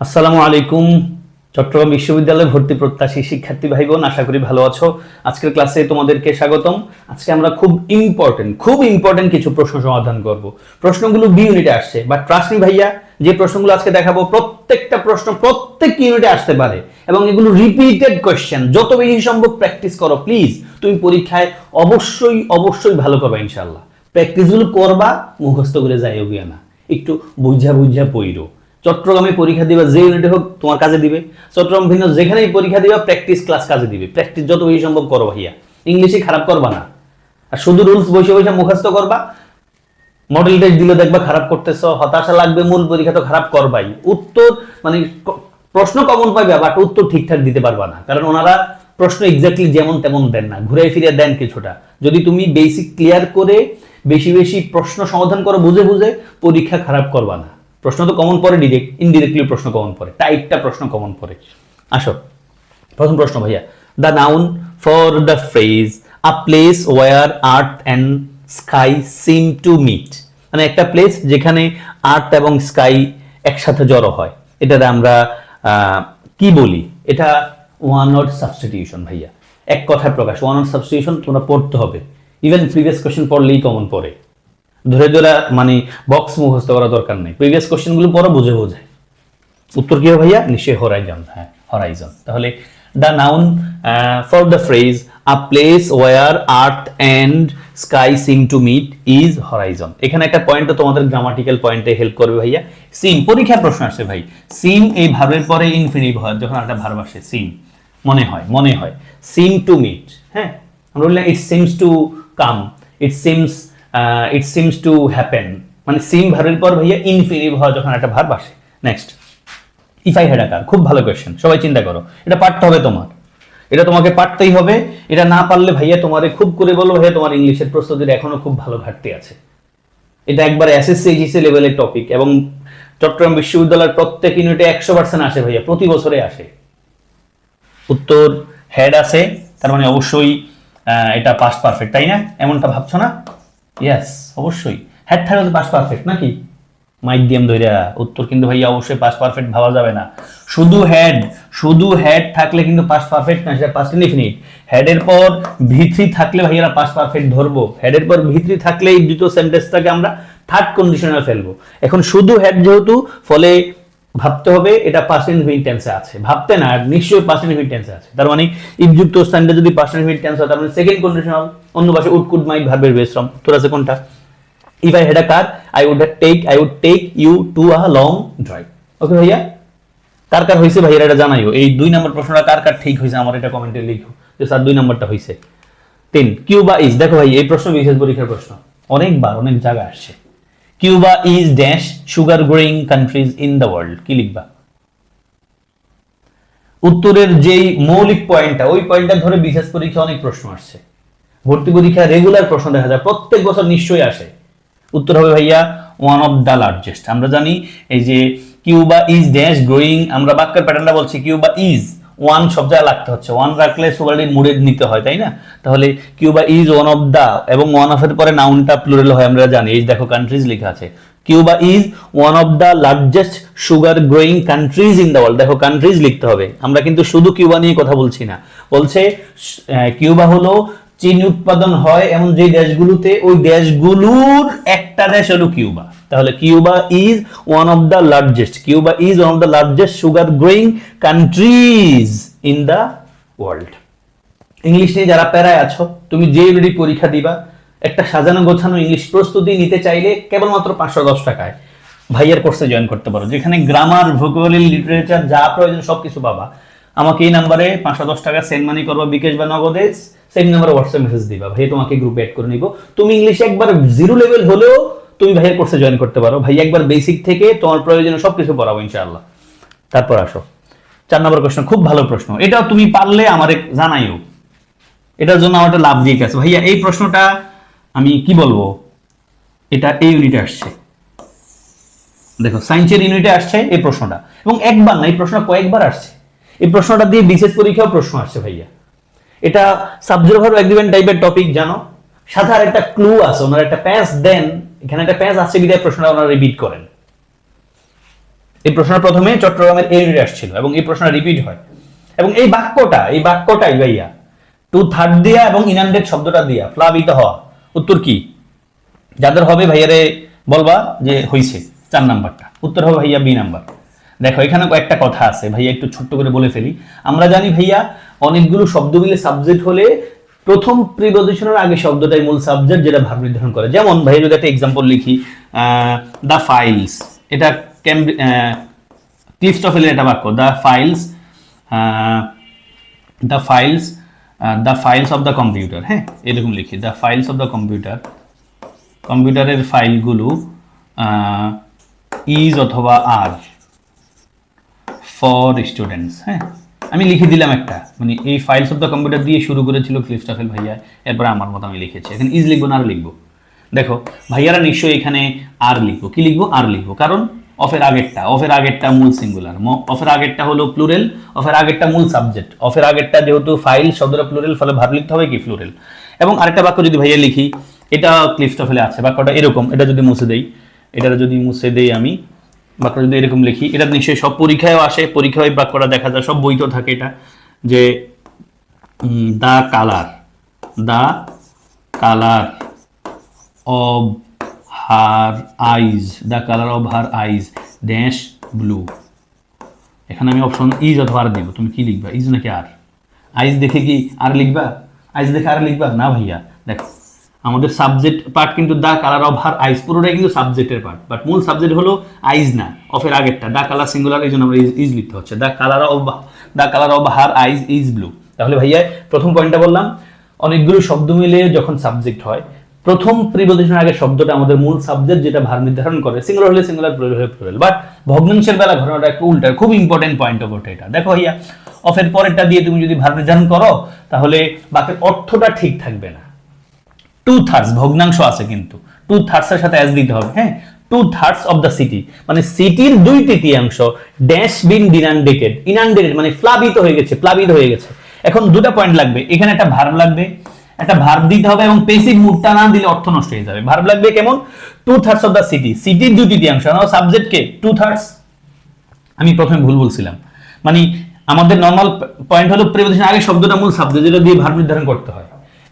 আসসালামু আলাইকুম, চট্টগ্রাম বিশ্ববিদ্যালয়ে ভর্তি প্রত্যাশী শিক্ষার্থী ভাই বোন আশা করি ভালো আছো। আজকের ক্লাসে তোমাদেরকে স্বাগতম। আজকে আমরা খুব ইম্পর্টেন্ট খুব ইম্পর্টেন্ট কিছু প্রশ্ন সমাধান করব। প্রশ্নগুলো বি ইউনিটে আসছে বাট ট্রাস্ট ভাইয়া, যে প্রশ্নগুলো আজকে দেখাবো, প্রত্যেকটা প্রশ্ন প্রত্যেক ইউনিটে আসতে পারে, এবং এগুলো রিপিটেড কোয়েশ্চেন যত বেশি সম্ভব প্র্যাকটিস করো প্লিজ তুমি পরীক্ষায় অবশ্যই অবশ্যই ভালো করবে ইনশাল্লাহ প্র্যাকটিসগুলো করবা, মুখস্থ করে যাইও গিয়া না। একটু বুঝা বুঝা পইরো। চট্টগ্রামে পরীক্ষা দিবা, যে ইউনিটে হোক তোমার কাজে দিবে। চট্টগ্রাম ভিন্ন যেখানেই পরীক্ষা দিবা প্র্যাকটিস ক্লাস কাজে দিবে। প্র্যাকটিস যত বেশি সম্ভব করো ভাইয়া। ইংলিশে খারাপ করবা না। আর শুধু রুলস বসে বসে মুখস্থ করবা। মডেল টেস্ট দিলে দেখবা খারাপ করতেছ, হতাশা লাগবে, মূল পরীক্ষা তো খারাপ করবাই। উত্তর মানে প্রশ্ন কমন পাইবে বাট উত্তর ঠিকঠাক দিতে পারবা না। কারণ ওনারা প্রশ্ন এক্স্যাক্টলি যেমন তেমন দেন না ঘুরে ফিরে দেন কিছুটা। যদি তুমি বেসিক ক্লিয়ার করে বেশি বেশি প্রশ্ন সমাধান করো, বুঝে বুঝে পরীক্ষা খারাপ করবা না। প্রশ্ন তো কমন পড়ে ডিরেক্ট ইনডিরেক্টলি প্রশ্ন কমন পড়ে। টাইপটা প্রশ্ন কমন পড়ে। আসো। প্রথম প্রশ্ন ভাইয়া। The noun for the phrase a place where earth and sky seem to meet মানে একটা প্লেস যেখানে আর্থ এবং স্কাই একসাথে জড়ো হয়। এটাতে আমরা কি বলি? এটা ওয়ান ওয়ার্ড সাবস্টিটিউশন ভাইয়া। এক কথায় প্রকাশ। ওয়ান ওয়ার্ড সাবস্টিটিউশন তোমরা পড়তে হবে। ইভেন প্রিভিয়াস কোশ্চেন পড়লেই কমন পড়ে। ধরে ধরে মানে বক্স মুখস্থ করা দরকার নেই। প্রিভিয়াস কোশ্চেনগুলো পড়ো বুঝে বুঝে উত্তর কি ভাইয়া? নিশ্চয়ই হরাইজন হ্যাঁ হরাইজন তাহলে the noun for the phrase a place where earth and sky seem to meet is horizon এখানে একটা পয়েন্ট তোমাদের গ্রামাটিক্যাল পয়েন্টে হেল্প করবে ভাইয়া। সিম পরীক্ষার প্রশ্ন আসছে ভাই। সিম এই ভার্বের পরে ইনফিনিটিভ হয়, যখন একটা ভার্ব আসে সিম মনে হয় মনে হয়। সিম টু মিট হ্যাঁ? আমরা বললাম it seems to come it seems it seems to happen মানে সিম ভার্বের পর ভাইয়া ইনফিনিটিভ হয় যখন একটা ভার্ব আসে। নেক্সট ইফ আই হ্যাড আকার খুব ভালো কোয়েশ্চেন সবাই চিন্তা করো। এটা পারতে হবে তোমার। এটা তোমাকে পারতেই হবে। এটা না পারলে ভাইয়া তোমারে খুব করে বলো ভাইয়া তোমার ইংলিশের প্রস্তুতির এখনও খুব ভালো ঘাটতি আছে। এটা একবার এসএসসি এইচএসসি লেভেলের টপিক এবং চট্টগ্রাম বিশ্ববিদ্যালয়ের প্রত্যেক ইউনিটে একশো পার্সেন্ট আসে ভাইয়া, প্রতি বছরে আসে। উত্তর হেড আছে তার মানে অবশ্যই এটা পাস্ট পারফেক্ট তাই না? এমনটা ভাবছ না? ইয়েস অবশ্যই। হেড থাকলে পাস পারফেক্ট নাকি? মাইডিয়াম ধইরা উত্তর, কিন্তু ভাইয়া অবশ্যই পাস পারফেক্ট ভাবা যাবে না। শুধু হেড শুধু হেড থাকলে কিন্তু পাস পারফেক্ট না, সেটা পাস ইনফিনিট হেডের পর ভিত্রি থাকলে ভাইয়ারা পাস পারফেক্ট ধরবো। হেডের পর ভিত্রি থাকলে এই দুটো সেন্টেন্সটাকে আমরা থার্ড কন্ডিশনাল ফেলব। এখন শুধু হেড যেহেতু, ফলে ভাবতে হবে এটা পার্সেন্ট ইনফিনিট টেন্সে আছে। ভাবতে না, নিশ্চয়ই পার্সেন্ট ইনফিনিট টেন্সে আছে। তার মানে ইফযুক্ত স্থানটা যদি পার্সেন্ট ইনফিনিট টেন্স হয়, তার মানে সেকেন্ড কন্ডিশনাল অন্য পাশে উড কুড মাইট ভার্বের বেশ্রম তোর আছে কোনটা? If I had a car I would take I would take you to a long drive okay ভাইয়া? কার কার হয়েছে ভাইয়া? এটা জানাইও। এই দুই নম্বর প্রশ্নটা কার কার ঠিক হয়েছে আমার এটা কমেন্টে লিখো। যে স্যার, দুই নম্বরটা হয়েছে তিন কিউ বা ইজ দেখো ভাই এই প্রশ্ন বিশেষ পরীক্ষার প্রশ্ন। অনেকবার, অনেক জায়গায় আসছে। Cuba is dash sugar growing countries in the world কি লিখবা? উত্তরের যেই মৌলিক পয়েন্টটা, ওই পয়েন্টটা ধরে বিশেষ পরীক্ষা অনেক প্রশ্ন আসছে। ভর্তি পরীক্ষা রেগুলার প্রশ্ন দেখা যায়, প্রত্যেক বছর নিশ্চয়ই আসে। উত্তর হবে ভাইয়া ওয়ান অফ দ্য লার্জেস্ট আমরা জানি এই যে কিউবা ইজ ড্যাশ গ্রোয়িং আমরা বাক্যের প্যাটার্নটা বলছি কিউবা ইজ ওয়ান সব জায়গায় লাগতে হচ্ছে। ওয়ান রাখলে সুপারডির মুড়ে নিতে হয়, তাই না? তাহলে Cuba is one of the এবং ওয়ান অফ এর পরে নাউনটা প্লুরাল হয়, আমরা জানি। এই দেখো কান্ট্রিজ লেখা আছে। Cuba is one of the largest sugar growing countries in the world দেখো কান্ট্রিজ লিখতে হবে। আমরা কিন্তু শুধু কিউবা নিয়ে কথা বলছি না। বলছে কিউবা হলো চীন উৎপাদন হয় এমন যে দেশগুলোতে, ওই দেশগুলোর একটা দেশ হলো কিউবা। তাহলে Cuba is one of the largest Cuba is one of the largest sugar growing countries in the world English নিয়ে যারা প্যারায় আছো, তুমি যে ইউনিটি পরীক্ষা দিবা, একটা সাজানো গোছানো ইংলিশ প্রস্তুতি নিতে চাইলে কেবলমাত্র পাঁচশো দশ টাকায় ভাইয়ের কোর্সে জয়েন করতে পারো, যেখানে গ্রামার ভূগোল লিটারেচার যা প্রয়োজন সবকিছু পাবা। আমাকে এই নাম্বারে পাঁচশো দশ টাকা সেন্ড মানি করবা বিকাশ বা নগদে সেম নাম্বারে হোয়াটসঅ্যাপ মেসেজ দিবা। ভাই, তোমাকে গ্রুপে অ্যাড করে নিব। তুমি ইংলিশে একবার জিরো লেভেল হলেও তুমি ভাইয়ের কোর্সে জয়েন করতে পারো। ভাই, একবার বেসিক থেকে তোমার প্রয়োজনে সবকিছু পড়াবো, ইনশাআল্লাহ। তারপর আসো। চার নম্বর প্রশ্ন খুব ভালো প্রশ্ন। এটাও তুমি পারলে আমারে জানাইও। এটার জন্য আমার একটা লাভ দিয়ে গেছে ভাইয়া, এই প্রশ্নটা আমি কি বলব? এটা এই ইউনিটে আসছে। দেখো সায়েন্সের ইউনিটে আসছে এই প্রশ্নটা। এবং একবার না, এই প্রশ্নটা কয়েকবার আসছে। এই প্রশ্নটা দিয়ে বিশেষ পরীক্ষাও প্রশ্ন আসছে ভাইয়া। এটা সাবজেক্ট এগ্রিমেন্ট টাইপের টপিক জানো? সাথে আর একটা ক্লু আছে, ওনার একটা প্যাঁচ দেন, এখানে একটা প্যাঁচ আছে বিদায় প্রশ্নটা ওনারা রিপিট করেন। এই প্রশ্নটা প্রথমে চট্টগ্রামের ইউনিটে আসছিল এবং এই প্রশ্নটা রিপিট হয়। এবং এই বাক্যটা, এই বাক্যটাই ভাইয়া টু থার্ড দিয়া এবং ইনান্ডেড শব্দটা দিয়া, প্লাবিত হওয়া। উত্তর কি? যাদের হবে ভাইয়ারে বলবা যে হইছে, চার নাম্বারটা। উত্তর হবে ভাইয়া বি নাম্বার। দেখো এখানে কয়েকটা কথা আছে, ভাইয়া একটু ছোট্ট করে বলে ফেলি। আমরা জানি ভাইয়া, অনেকগুলো শব্দ মিলে সাবজেক্ট হলে প্রথম প্রিপোজিশনের আগে শব্দটাই মূল সাবজেক্ট যেটা ভাব নির্ধারণ করে। যেমন ভাইয়া যদি একটা এক্সাম্পল লিখি দ্য ফাইলস এটা ক্লিফস্টফেলের একটা বাক্য the files the files the files of the computer হ্যাঁ এরকম লিখি the files of the computer কম্পিউটারের ফাইলগুলো ইজ অথবা আর ফর স্টুডেন্টস হ্যাঁ? আমি লিখে দিলাম একটা। মানে এই ফাইলস অফ দ্য কম্পিউটার দিয়ে শুরু করেছিল ক্লিফস্টাফেল ভাইয়া, এরপরে আমার মতো আমি লিখেছি। এখানে ইজ লিখব না আর লিখব। দেখো, ভাইয়ারা নিশ্চয়ই এখানে আর লিখব। কি লিখব? আর লিখব। কারণ অফের আগেরটা অফের আগেরটা মূল সিঙ্গুলার অফের আগেরটা হলো প্লুরেল অফের আগেরটা মূল সাবজেক্ট অফের আগেরটা যেহেতু ফাইল শব্দটা প্লুরেল ফলে ভাব লিখতে হবে কি? প্লুরেল এবং আরেকটা বাক্য যদি ভাইয়া লিখি, এটা ক্লিফস্টফেলে আছে। বাক্যটা এরকম, এটা যদি মুছে দেই এটা যদি মুছে দেই আমি বাক্যটা যদি এরকম লিখি, এটা নিশ্চয়ই সব পরীক্ষায়ও আসে, পরীক্ষায় বাক্যটা দেখা যায়, সব বইতেও থাকে এটা, যে the colour the colour of her eyes the colour of her eyes, dash blue. এখানে আমি অপশন ইজ অথবা আর দিব, তুমি কি লিখবা? ইজ নাকি আর? আইজ দেখে কি আর লিখবা? আইজ দেখে আর লিখবা? না ভাইয়া, দেখো। আমাদের সাবজেক্ট পার্ট কিন্তু দা কালার অফ হার আইস পুরোটাই কিন্তু সাবজেক্টের পার্ট বাট মূল সাবজেক্ট হলো আইজ না অফের আগেরটা, দা কালার সিঙ্গুলার এই জন্য আমরা ইজ লিখতে হচ্ছে, the colour of the colour of her eyes is blue তাহলে ভাইয়া প্রথম পয়েন্টটা বললাম, অনেকগুলো শব্দ মিলে যখন সাবজেক্ট হয়, প্রথম প্রিপোজিশনের আগে শব্দটা আমাদের মূল সাবজেক্ট যেটা ভার নির্ধারণ করে সিঙ্গুলার হলে সিঙ্গুলার প্লুরাল হলে বাট ভগ্নাংশের বেলা ঘটনাটা একটু উল্টা, খুব ইম্পর্টেন্ট পয়েন্ট অফ ওঠে এটা। দেখো ভাইয়া অফের পরেরটা দিয়ে তুমি যদি ভার নির্ধারণ করো, তাহলে বাকির অর্থটা ঠিক থাকবে না। টু থার্ডস ভগ্নাংশ আছে কিন্তু। টু থার্ডস এর সাথে অ্যাজ দিতে হবে হ্যাঁ? Two thirds of the city মানে সিটির দুই তৃতীয়াংশ ড্যাশ বিন ইনান্ডেটেড ইনান্ডেটেড মানে প্লাবিত হয়ে গেছে, প্লাবিত হয়ে গেছে। এখন দুটো পয়েন্ট লাগবে, এখানে একটা ভার্ব লাগবে, একটা ভার্ব দিতে হবে এবং পেসিভ মুডটা না দিলে অর্থ নষ্ট হয়ে যাবে। ভার্ব লাগবে কেমন? Two thirds of the city সিটির দুই তৃতীয়াংশ। সাবজেক্ট কে? টু থার্ডস আমি প্রথমে ভুল বলছিলাম। মানে আমাদের নর্মাল পয়েন্ট হলো প্রিপোজিশন আগে শব্দটা মূল শব্দ, যেটা দিয়ে ভার্ব নির্ধারণ করতে হয়।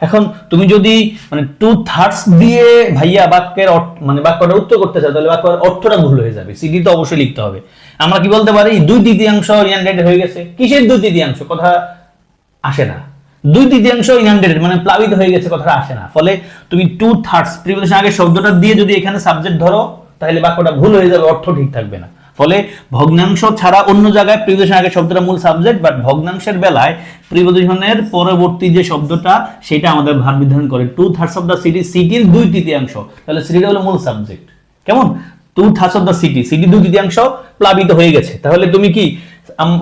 এখন তুমি যদি মানে টু থার্ডস দিয়ে ভাইয়া বাক্যের মানে বাক্যটা উত্তর করতে চাও, তাহলে বাক্যের অর্থটা ভুল হয়ে যাবে। সিটি তো অবশ্যই লিখতে হবে। আমরা কি বলতে পারি? দুই তৃতীয়াংশ ইনডেড হয়ে গেছে। কিসের দুই তৃতীয়াংশ? কথা আসে না। দুই তৃতীয়াংশ ইনডেড মানে প্লাবিত হয়ে গেছে, কথাটা আসে না। ফলে তুমি টু থার্ডস প্রিপোজিশন আগে শব্দটা দিয়ে যদি এখানে সাবজেক্ট ধরো, তাহলে বাক্যটা ভুল হয়ে যাবে, অর্থ ঠিক থাকবে না। ফলে ভগ্নাংশ ছাড়া অন্য জায়গায় প্রিপোজিশন আগে শব্দটা মূল সাবজেক্ট বাট ভগ্নাংশের বেলায় প্রিপোজিশনের পরবর্তী যে শব্দটা, সেটা আমাদের ভার নির্ধারণ করে। Two thirds of the city সিটির দুই তৃতীয়াংশ। তাহলে সিটিটা হলো মূল সাবজেক্ট কেমন? Two thirds of the city city দুই তৃতীয়াংশ প্লাবিত হয়ে গেছে। তাহলে তুমি কি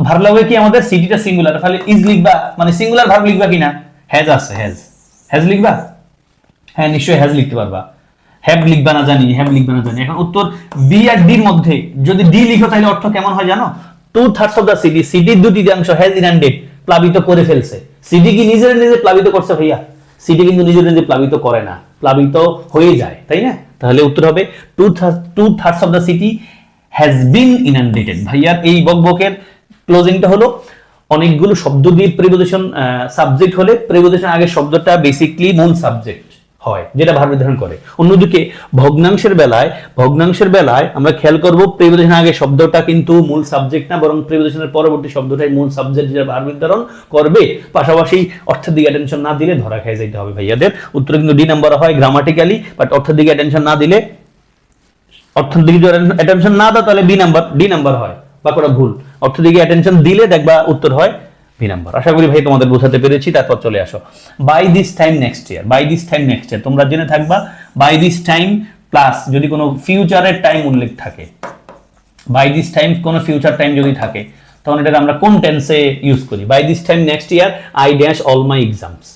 ভার লাগবে কি আমাদের সিটিটা সিঙ্গুলার তাহলে ইজ লিখবা মানে সিঙ্গুলার ভার্ব লিখবা কিনা? হ্যাজ আছে হ্যাজ হ্যাজ লিখবা? হ্যাঁ নিশ্চয়ই হ্যাজ লিখতে পারবা। হ্যাভ লিখবা না জানি, হ্যাভ লিখবা না জানি। এখন উত্তর বি আর ডির মধ্যে, যদি ডি লিখো তাহলে অর্থ কেমন হয় জানো? Two thirds of the city সিটির দুটি অংশ হ্যাজ ইনান্ডেড প্লাবিত করে ফেলছে। সিটি কি নিজের নিজে প্লাবিত করছে ভাইয়া? সিটি কিন্তু নিজের নিজে প্লাবিত করে না। প্লাবিত হয়ে যায়, তাই না? তাহলে উত্তর হবে two two thirds of the city has been inundated ভাইয়ার এই বকবকের ক্লোজিংটা হলো, অনেকগুলো শব্দ দিয়ে প্রিপোজিশন সাবজেক্ট হলে প্রিপোজিশন আগে শব্দটা বেসিকলি মূল সাবজেক্ট হয়, যেটা ভার নির্ধারণ করে। অন্যদিকে, ভগ্নাংশের বেলায় ভগ্নাংশের বেলায় আমরা খেয়াল করব প্রিপোজিশন আগে শব্দটা কিন্তু মূল সাবজেক্ট না, বরং প্রিপোজিশনের পরবর্তী শব্দটাই মূল সাবজেক্ট যেটা ভার নির্ধারণ করবে। পাশাপাশি অর্থের দিকে অ্যাটেনশন না দিলে ধরা খেয়ে যেতে হবে ভাইয়াদের। উত্তর কিন্তু ডি নাম্বার হয় গ্রামাটিক্যালি বাট অর্থের দিকে অ্যাটেনশন না দিলে, অর্থের দিকে অ্যাটেনশন না দাও তাহলে বি নাম্বার ডি নাম্বার হয়, বা কোটা ভুল। অর্থের দিকে অ্যাটেনশন দিলে দেখবা উত্তর হয় বি নাম্বার আশা করি ভাই তোমাদের বোঝাতে পেরেছি, তারপর চলে আসো। By this time next year by this time next year তোমরা জেনে থাকবা বাই দিস টাইম প্লাস যদি কোনো ফিউচারের টাইম উল্লেখ থাকে বাই দিস টাইম কোনো ফিউচার টাইম যদি থাকে, তখন এটা আমরা কোন টেন্সে ইউজ করি? By this time next year I dash all my exams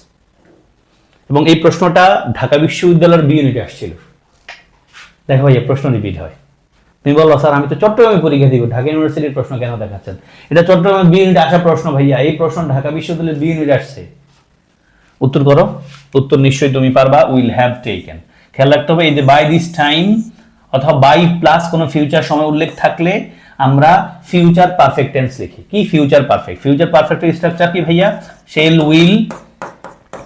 এবং এই প্রশ্নটা ঢাকা বিশ্ববিদ্যালয়ের বি ইউনিটে আসছিল। দেখো ভাইয়া, প্রশ্ন রিপিট হয়। তুমি বলো স্যার, আমি তো চট্টগ্রামে পরীক্ষা দিব। ঢাকা ইউনিভার্সিটির প্রশ্ন কেন দেখাচ্ছেন? এটা চট্টগ্রামে বি আসা প্রশ্ন, ভাইয়া। এই প্রশ্ন ঢাকা বিশ্ববিদ্যালয়ের বি আসছে। উত্তর করো। উত্তর নিশ্চয়ই তুমি পারবা। Will have taken. খেয়াল রাখতে হবে, এই যে বাই দিস টাইম অথবা বাই প্লাস কোনো ফিউচার সময় উল্লেখ থাকলে আমরা ফিউচার পারফেক্ট টেন্স লিখি। কি future perfect future perfect structure কি, ভাইয়া? শেল উইল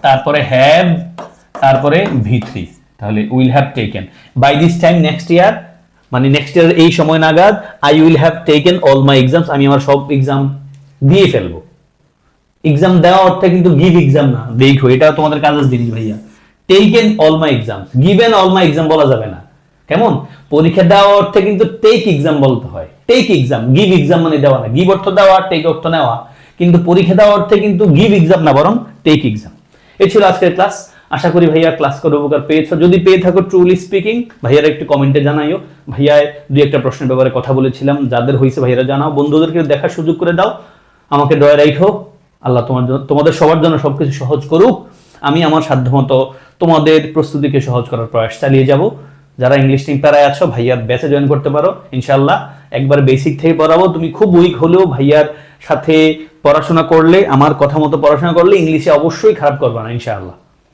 তারপরে হ্যাভ তারপরে ভি থ্রি তাহলে will have taken. By this time next year মানে নেক্সট ইয়ার এই সময় নাগাদ I will have taken all my exams আমি আমার সব এক্সাম দিয়ে ফেলব। এক্সাম দেওয়া অর্থে কিন্তু গিভ এক্সাম না, দেখো, এটা তোমাদের কাজের জিনিস ভাইয়া। Taken all my exam given all my exam বলা যাবে না। কেমন? পরীক্ষা দেওয়া অর্থে কিন্তু টেক এক্সাম বলতে হয়। টেক এক্সাম গিভ এক্সাম মানে দেওয়া না। গিভ অর্থ দেওয়া টেক অর্থ নেওয়া। কিন্তু পরীক্ষা দেওয়া অর্থে কিন্তু গিভ এক্সাম না, বরং টেক এক্সাম এই ছিল আজকের ক্লাস আশা করি ভাইয়া ক্লাস করে উপকার পেয়েছ। যদি পেয়ে থাকো ট্রুলি স্পিকিং ভাইয়ারা একটু কমেন্টে জানাইও। ভাইয়া দুই একটা প্রশ্নের ব্যাপারে কথা বলেছিলাম, যাদের হয়েছে ভাইয়ারা জানাও। বন্ধুদেরকে দেখার সুযোগ করে দাও। আমাকে দয়া রাখো আল্লাহ তোমার তোমাদের সবার জন্য সবকিছু সহজ করুক। আমি আমার সাধ্যমতো তোমাদের প্রস্তুতিকে সহজ করার প্রয়াস চালিয়ে যাব। যারা ইংলিশ টিম প্যারায় আছো ভাইয়ার ব্যাচে জয়েন করতে পারো ইনশাল্লাহ একবার বেসিক থেকে পড়াবো। তুমি খুব উইক হলেও ভাইয়ার সাথে পড়াশোনা করলে, আমার কথা মতো পড়াশোনা করলে ইংলিশে অবশ্যই খারাপ করবে না, ইনশাআল্লাহ।